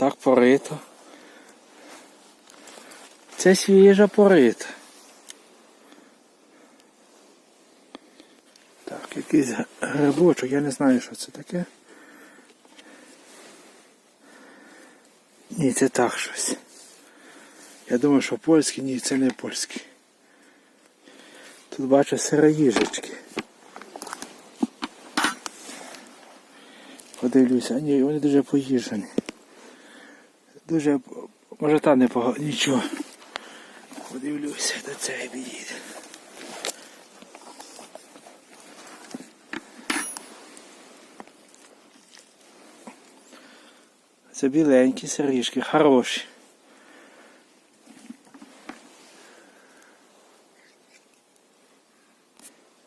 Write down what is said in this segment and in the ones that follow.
Так порито. Це свіжа порита. Так, якийсь грибочок, я не знаю, що це таке. Ні, це так щось. Я думаю, що польський, ні, це не польський. Тут бачу сироїжечки. Подивлюся, а ні, вони дуже поїжджені. Дуже, може та не погано, нічого. Подивлюся, до цієї підійде. Це біленькі сиріжки, хороші.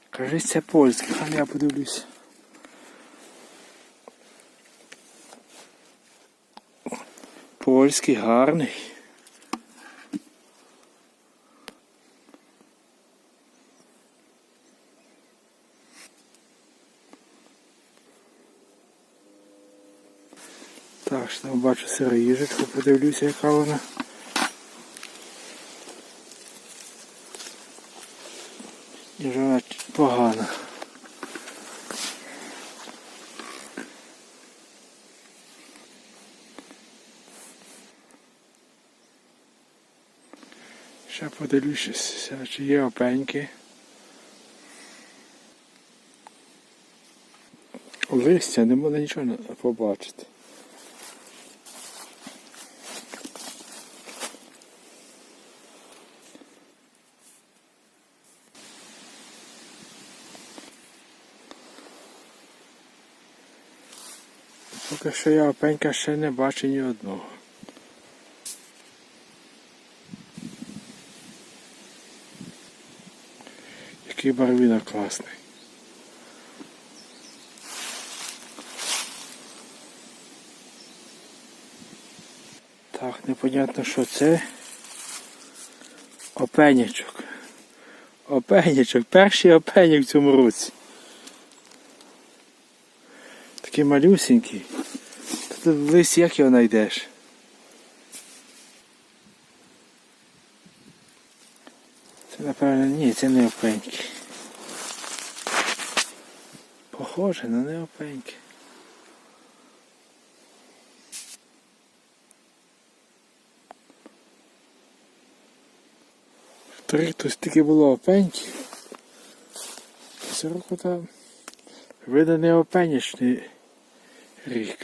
Кажись, це польські, а я подивлюсь. Польський гарний. Так, що там бачу сироїжечку, подивлюся, яка вона. І вже вона погана. Ще подивлюся, чи є опеньки. Листя не можна нічого побачити. Поки що я опенька ще не бачу ні одного. Який барвінок класний. Так, непонятно, що це. Опенячок. Опенячок. Перший опенyak в цьому році. Такий малюсенький. Тут в як його знайдеш? Це напевно ні, це не опеньки. Похоже, але не опеньки. Три тут тільки було опеньки. Це року там видно не опенячний рік.